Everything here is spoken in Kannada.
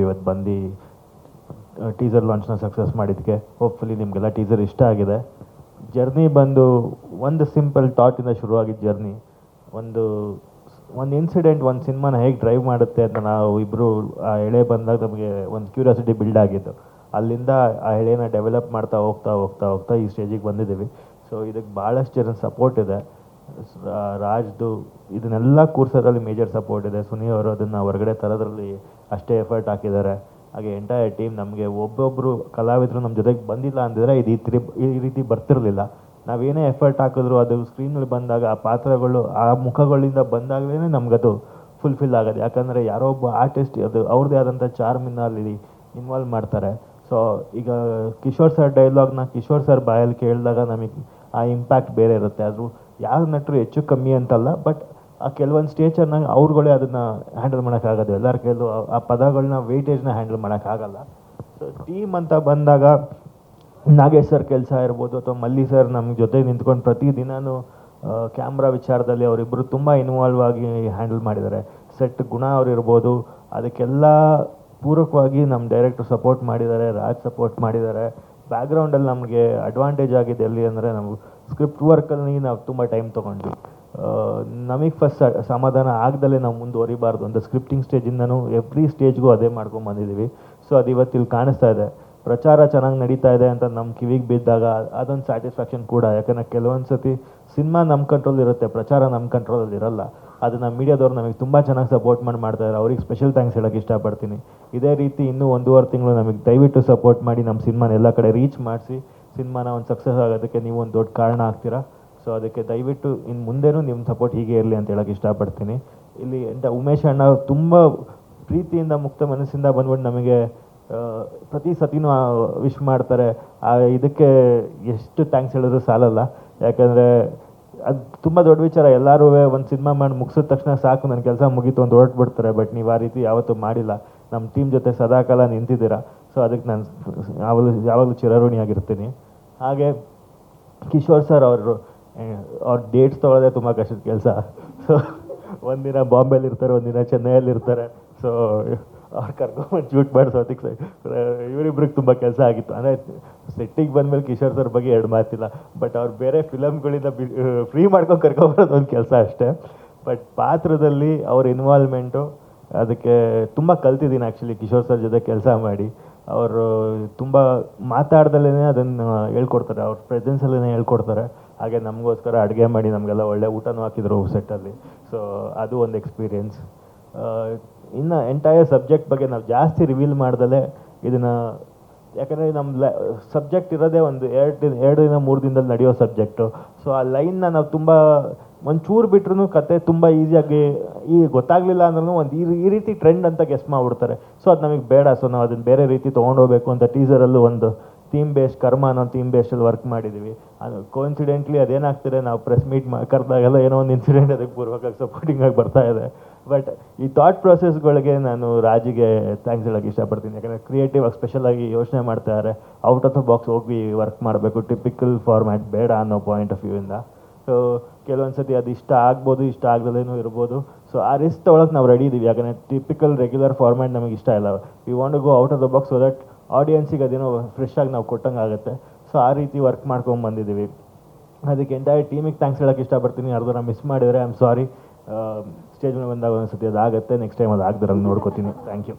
ಇವತ್ತು ಬಂದು ಟೀಸರ್ ಲಾಂಚ್ನ ಸಕ್ಸಸ್ ಮಾಡಿದ್ದಕ್ಕೆ. ಹೋಪ್ಫುಲಿ ನಿಮಗೆಲ್ಲ ಟೀಸರ್ ಇಷ್ಟ ಆಗಿದೆ. ಜರ್ನಿ ಬಂದು ಒಂದು ಸಿಂಪಲ್ ಥಾಟಿಂದ ಶುರುವಾಗಿದ್ದ ಜರ್ನಿ ಒಂದು ಒಂದು ಇನ್ಸಿಡೆಂಟ್ ಒಂದು ಸಿನಿಮಾನ ಹೇಗೆ ಡ್ರೈವ್ ಮಾಡುತ್ತೆ ಅಂತ ನಾವು ಇಬ್ಬರು ಆ ಎಳೆ ಬಂದಾಗ ನಮಗೆ ಒಂದು ಕ್ಯೂರಿಯಾಸಿಟಿ ಬಿಲ್ಡ್ ಆಗಿದ್ದು ಅಲ್ಲಿಂದ ಆ ಎಳೆನ ಡೆವಲಪ್ ಮಾಡ್ತಾ ಹೋಗ್ತಾ ಹೋಗ್ತಾ ಹೋಗ್ತಾ ಈ ಸ್ಟೇಜಿಗೆ ಬಂದಿದ್ದೀವಿ. ಸೊ ಇದಕ್ಕೆ ಭಾಳಷ್ಟು ಜನ ಸಪೋರ್ಟ್ ಇದೆ. ರಾಜ್ದು ಇದನ್ನೆಲ್ಲ ಕೂರ್ಸೋದ್ರಲ್ಲಿ ಮೇಜರ್ ಸಪೋರ್ಟ್ ಇದೆ. ಸುನಿ ಅವರು ಅದನ್ನು ಹೊರಗಡೆ ತರೋದ್ರಲ್ಲಿ ಅಷ್ಟೇ ಎಫರ್ಟ್ ಹಾಕಿದ್ದಾರೆ. ಹಾಗೆ ಎಂಟೈರ್ ಟೀಮ್ ನಮಗೆ ಒಬ್ಬೊಬ್ಬರು ಕಲಾವಿದರು ನಮ್ಮ ಜೊತೆಗೆ ಬಂದಿಲ್ಲ ಅಂದಿದ್ರೆ ಇದು ಈ ತಿ ಈ ರೀತಿ ಬರ್ತಿರಲಿಲ್ಲ. ನಾವೇನೇ ಎಫರ್ಟ್ ಹಾಕಿದ್ರು ಅದು ಸ್ಕ್ರೀನಲ್ಲಿ ಬಂದಾಗ, ಆ ಪಾತ್ರಗಳು, ಆ ಮುಖಗಳಿಂದ ಬಂದಾಗಲೇ ನಮಗದು ಫುಲ್ಫಿಲ್ ಆಗೋದು. ಯಾಕಂದರೆ ಯಾರೋ ಒಬ್ಬ ಆರ್ಟಿಸ್ಟ್ ಅದು ಅವ್ರದ್ದೇ ಆದಂಥ ಚಾರ್ಮಿನ ಅಲ್ಲಿ ಇನ್ವಾಲ್ವ್ ಮಾಡ್ತಾರೆ. ಸೊ ಈಗ ಕಿಶೋರ್ ಸರ್ ಡೈಲಾಗ್ನ ಕಿಶೋರ್ ಸರ್ ಬಾಯಲ್ಲಿ ಕೇಳಿದಾಗ ನಮಗೆ ಆ ಇಂಪ್ಯಾಕ್ಟ್ ಬೇರೆ ಇರುತ್ತೆ. ಅದು ಯಾವ ನಟರು ಹೆಚ್ಚು ಕಮ್ಮಿ ಅಂತಲ್ಲ ಬಟ್ ಆ ಕೆಲವೊಂದು ಸ್ಟೇಜನ್ನು ಅವ್ರುಗಳೇ ಅದನ್ನು ಹ್ಯಾಂಡಲ್ ಮಾಡೋಕ್ಕಾಗೋದು ಎಲ್ಲರ ಕೈಲೂ ಆ- ಪದಗಳನ್ನ ವೆಯ್ಟೇಜ್ನ ಹ್ಯಾಂಡಲ್ ಮಾಡೋಕ್ಕಾಗಲ್ಲ ಸೊ ಟೀಮ್ ಅಂತ ಬಂದಾಗ ನಾಗೇಶ್ ಸರ್ ಕೆಲಸ ಇರ್ಬೋದು, ಅಥವಾ ಮಲ್ಲಿ ಸರ್ ನಮ್ಮ ಜೊತೆ ನಿಂತ್ಕೊಂಡು ಪ್ರತಿದಿನನೂ ಕ್ಯಾಮ್ರಾ ವಿಚಾರದಲ್ಲಿ ಅವರಿಬ್ಬರು ತುಂಬ ಇನ್ವಾಲ್ವ್ ಆಗಿ ಹ್ಯಾಂಡಲ್ ಮಾಡಿದ್ದಾರೆ. ಸೆಟ್ ಗುಣ ಅವರಿರ್ಬೋದು ಅದಕ್ಕೆಲ್ಲ ಪೂರಕವಾಗಿ ನಮ್ಮ ಡೈರೆಕ್ಟ್ರು ಸಪೋರ್ಟ್ ಮಾಡಿದ್ದಾರೆ, ರಾಜ್ ಸಪೋರ್ಟ್ ಮಾಡಿದ್ದಾರೆ. ಬ್ಯಾಕ್ಗ್ರೌಂಡಲ್ಲಿ ನಮಗೆ ಅಡ್ವಾಂಟೇಜ್ ಆಗಿದೆ ಎಲ್ಲಿ ಅಂದರೆ ನಾವು ಸ್ಕ್ರಿಪ್ಟ್ ವರ್ಕಲ್ಲಿ ನಾವು ತುಂಬ ಟೈಮ್ ತೊಗೊಂಡ್ವಿ. ನಮಗೆ ಫಸ್ಟ್ ಸಮಾಧಾನ ಆಗದಲ್ಲೇ ನಾವು ಮುಂದುವರಿಬಾರ್ದು. ಅಂತ ಸ್ಕ್ರಿಪ್ಟಿಂಗ್ ಸ್ಟೇಜಿಂದನೂ ಎವ್ರಿ ಸ್ಟೇಜ್ಗೂ ಅದೇ ಮಾಡ್ಕೊಂಡು ಬಂದಿದ್ದೀವಿ ಸೊ ಅದು ಇವತ್ತು ಇಲ್ಲಿ ಕಾಣಿಸ್ತಾ ಇದೆ. ಪ್ರಚಾರ ಚೆನ್ನಾಗಿ ನಡೀತಾ ಇದೆ ಅಂತ ನಮ್ಮ ಕಿವಿಗೆ ಬಿದ್ದಾಗ ಅದೊಂದು ಸ್ಯಾಟಿಸ್ಫ್ಯಾಕ್ಷನ್ ಕೂಡ. ಯಾಕಂದರೆ ಕೆಲವೊಂದು ಸತಿ ಸಿನಿಮಾ ನಮ್ಮ ಕಂಟ್ರೋಲ್ ಇರುತ್ತೆ, ಪ್ರಚಾರ ನಮ್ಮ ಕಂಟ್ರೋಲಲ್ಲಿ ಇರಲ್ಲ. ಅದನ್ನು ಮೀಡಿಯಾದವ್ರು ನಮಗೆ ತುಂಬ ಚೆನ್ನಾಗಿ ಸಪೋರ್ಟ್ ಮಾಡಿ ಮಾಡ್ತಾರೆ ಅವ್ರಿಗೆ ಸ್ಪೆಷಲ್ ಥ್ಯಾಂಕ್ಸ್ ಹೇಳೋಕೆ ಇಷ್ಟಪಡ್ತೀನಿ. ಇದೇ ರೀತಿ ಇನ್ನೂ ಒಂದೂವರೆ ತಿಂಗಳು ನಮಗೆ ದಯವಿಟ್ಟು ಸಪೋರ್ಟ್ ಮಾಡಿ ನಮ್ಮ ಸಿನಿಮಾನ ಎಲ್ಲ ಕಡೆ ರೀಚ್ ಮಾಡಿಸಿ, ಸಿನಿಮಾನ ಒಂದು ಸಕ್ಸಸ್ ಆಗೋದಕ್ಕೆ ನೀವು ಒಂದು ದೊಡ್ಡ ಕಾರಣ ಆಗ್ತೀರಾ? ಸೊ ಅದಕ್ಕೆ ದಯವಿಟ್ಟು ಇನ್ನು ಮುಂದೆನೂ ನಿಮ್ಮ ಸಪೋರ್ಟ್ ಹೀಗೆ ಇರಲಿ ಅಂತ ಹೇಳೋಕೆ ಇಷ್ಟಪಡ್ತೀನಿ. ಇಲ್ಲಿ ಎಂತ ಉಮೇಶ್ ಅಣ್ಣ ತುಂಬ ಪ್ರೀತಿಯಿಂದ, ಮುಕ್ತ ಮನಸ್ಸಿಂದ ಬಂದ್ಬಿಟ್ಟು ನಮಗೆ ಪ್ರತಿ ಸತಿನೂ ವಿಶ್ ಮಾಡ್ತಾರೆ. ಇದಕ್ಕೆ ಎಷ್ಟು ಥ್ಯಾಂಕ್ಸ್ ಹೇಳಿದ್ರು ಸಾಲಲ್ಲ. ಯಾಕಂದರೆ ಅದು ತುಂಬ ದೊಡ್ಡ ವಿಚಾರ. ಎಲ್ಲರೂ ಒಂದು ಸಿನಿಮಾ ಮಾಡಿ ಮುಗಿಸಿದ ತಕ್ಷಣ ಸಾಕು, ನನ್ನ ಕೆಲಸ ಮುಗೀತು ಅಂತ ಹೊರಟ್ಬಿಡ್ತಾರೆ. ಬಟ್ ನೀವು ಆ ರೀತಿ ಯಾವತ್ತೂ ಮಾಡಿಲ್ಲ. ನಮ್ಮ ಟೀಮ್ ಜೊತೆ ಸದಾಕಾಲ ನಿಂತಿದ್ದೀರಾ? ಸೊ ಅದಕ್ಕೆ ನಾನು ಯಾವಾಗಲೂ ಯಾವಾಗಲೂ ಚಿರಋಣಿಯಾಗಿರ್ತೀನಿ ಹಾಗೆ ಕಿಶೋರ್ ಸರ್ ಅವರು ಅವ್ರ ಡೇಟ್ಸ್ ತೊಗೊಳ್ಳೋದೇ ತುಂಬ ಕಷ್ಟದ ಕೆಲಸ. ಸೊ ಒಂದಿನ ಬಾಂಬೆಲಿ ಇರ್ತಾರೆ ಒಂದಿನ ಚೆನ್ನೈಯಲ್ಲಿ ಇರ್ತಾರೆ. ಸೊ ಅವ್ರು ಕರ್ಕೊಂಬಂದು ಶೂಟ್ ಮಾಡಿಸೋದಕ್ಕೆ ಇವರಿಬ್ರಿಗೆ ತುಂಬ ಕೆಲಸ ಆಗಿತ್ತು. ಅಂದರೆ ಸೆಟ್ಟಿಗೆ ಬಂದಮೇಲೆ ಕಿಶೋರ್ ಸರ್ ಬಗ್ಗೆ ಎರಡು ಮಾತಿಲ್ಲ. ಬಟ್ ಅವ್ರು ಬೇರೆ ಫಿಲಮ್ಗಳಿಂದ ಬಿ ಫ್ರೀ ಮಾಡ್ಕೊಂಡು ಕರ್ಕೊಬರೋದು ಒಂದು ಕೆಲಸ ಅಷ್ಟೇ. ಬಟ್ ಪಾತ್ರದಲ್ಲಿ ಅವ್ರ ಇನ್ವಾಲ್ವ್ಮೆಂಟು ಅದಕ್ಕೆ ತುಂಬ ಕಲ್ತಿದ್ದೀನಿ ಆ್ಯಕ್ಚುಲಿ ಕಿಶೋರ್ ಸರ್ ಜೊತೆ ಕೆಲಸ ಮಾಡಿ. ಅವರು ತುಂಬ ಮಾತಾಡ್ದಲ್ಲೇ ಅದನ್ನು ಹೇಳ್ಕೊಡ್ತಾರೆ. ಅವ್ರ ಪ್ರೆಸೆನ್ಸಲ್ಲೇ ಹೇಳ್ಕೊಡ್ತಾರೆ. ಹಾಗೆ ನಮಗೋಸ್ಕರ ಅಡುಗೆ ಮಾಡಿ ನಮಗೆಲ್ಲ ಒಳ್ಳೆ ಊಟನೂ ಹಾಕಿದ್ರು ಸೆಟ್ಟಲ್ಲಿ. ಸೊ ಅದು ಒಂದು ಎಕ್ಸ್ಪೀರಿಯೆನ್ಸ್ ಇನ್ನು ಎಂಟೈರ್ ಸಬ್ಜೆಕ್ಟ್ ಬಗ್ಗೆ ನಾವು ಜಾಸ್ತಿ ರಿವೀಲ್ ಮಾಡ್ದಲೇ ಇದನ್ನು ಯಾಕಂದರೆ ನಮ್ಮ ಲ ಸಬ್ಜೆಕ್ಟ್ ಇರೋದೇ ಒಂದು ಎರಡು ಎರಡು ದಿನ ಮೂರು ದಿನದಲ್ಲಿ ನಡೆಯೋ ಸಬ್ಜೆಕ್ಟು ಸೊ ಆ ಲೈನ್ನ ನಾವು ತುಂಬ, ಒಂಚೂರು ಬಿಟ್ರೂ ಕತೆ ತುಂಬ ಈಸಿಯಾಗಿ ಈ ಗೊತ್ತಾಗಲಿಲ್ಲ ಅಂದ್ರೂ ಒಂದು ಈ ಈ ರೀತಿ ಟ್ರೆಂಡ್ ಅಂತ ಗೆಸ್ ಮಾಡಿಬಿಡ್ತಾರೆ. ಸೊ ಅದು ನಮಗೆ ಬೇಡ. ಸೊ ನಾವು ಅದನ್ನು ಬೇರೆ ರೀತಿ ತೊಗೊಂಡೋಗ್ಬೇಕು ಅಂತ ಟೀಸರಲ್ಲೂ ಒಂದು ಥೀಮ್ ಬೇಸ್ಡ್ ಕರ್ಮ ಅನ್ನೋ ಥೀಮ್ ಬೇಸ್ಡಲ್ಲಿ ವರ್ಕ್ ಮಾಡಿದ್ದೀವಿ ಅದು ಕೋಇನ್ಸಿಡೆಂಟ್ಲಿ ಅದೇನಾಗ್ತಿದೆ, ನಾವು ಪ್ರೆಸ್ ಮೀಟ್ ಮಾ, ಕರೆದಾಗೆಲ್ಲ ಏನೋ ಒಂದು ಇನ್ಸಿಡೆಂಟ್ ಅದಕ್ಕೆ ಪೂರ್ವಕವಾಗಿ ಸಪೋರ್ಟಿಂಗ್ ಆಗಿ ಬರ್ತಾ ಇದೆ. ಬಟ್ ಈ ಥಾಟ್ ಪ್ರೊಸೆಸ್ಗಳಿಗೆ ನಾನು ರಾಜಿಗೆ ಥ್ಯಾಂಕ್ಸ್ ಹೇಳೋಕೆ ಇಷ್ಟಪಡ್ತೀನಿ. ಯಾಕಂದರೆ ಕ್ರಿಯೇಟಿವ್ ಆಗಿ ಸ್ಪೆಷಲ್ ಆಗಿ ಯೋಚನೆ ಮಾಡ್ತಾರೆ. ಔಟ್ ಆಫ್ ದ ಬಾಕ್ಸ್ ಹೋಗಿ ವರ್ಕ್ ಮಾಡಬೇಕು. ಟಿಪಿಕಲ್ ಫಾರ್ಮ್ಯಾಟ್ ಬೇಡ ಅನ್ನೋ ಪಾಯಿಂಟ್ ಆಫ್ ವ್ಯೂಯಿಂದ ಸೊ ಕೆಲವೊಂದು ಸತಿ ಅದು ಇಷ್ಟ ಆಗ್ಬೋದು, ಇಷ್ಟ ಆಗದಲೇನೂ ಇರ್ಬೋದು. ಸೊ ಆ ರಿಸ್ಕ್ ತೊಗೊಳಕ್ಕೆ ನಾವು ರೆಡಿ ಇದ್ದೀವಿ ಯಾಕಂದರೆ ಟಿಪಿಕಲ್ ರೆಗ್ಯುಲರ್ ಫಾರ್ಮ್ಯಾಟ್ ನಮಗೆ ಇಷ್ಟ ಇಲ್ಲ. We want go out of the box so that ಆಡಿಯನ್ಸಿಗೆ ಅದೇನೋ ಫ್ರೆಶ್ ಆಗಿ ನಾವು ಕೊಟ್ಟಂಗೆ ಆಗುತ್ತೆ. ಸೊ ಆ ರೀತಿ ವರ್ಕ್ ಮಾಡ್ಕೊಂಡು ಬಂದಿದ್ದೀವಿ ಅದಕ್ಕೆ ಎಂಟೈರ್ ಟೀಮಿಗೆ ಥ್ಯಾಂಕ್ಸ್ ಹೇಳೋಕ್ಕೆ ಇಷ್ಟಪಡ್ತೀನಿ. ಯಾರ್ದಾರ ಮಿಸ್ ಮಾಡಿದರೆ ಐ ಆಮ್ ಸಾರಿ ಸ್ಟೇಜ್ ಮೇಲೆ ಬಂದಾಗ ಒಂದ್ಸತಿ ಅದಾಗುತ್ತೆ ನೆಕ್ಸ್ಟ್ ಟೈಮ್ ಅದು ಆಗದಿರಂಗೆ ನೋಡ್ಕೋತೀನಿ. Thank you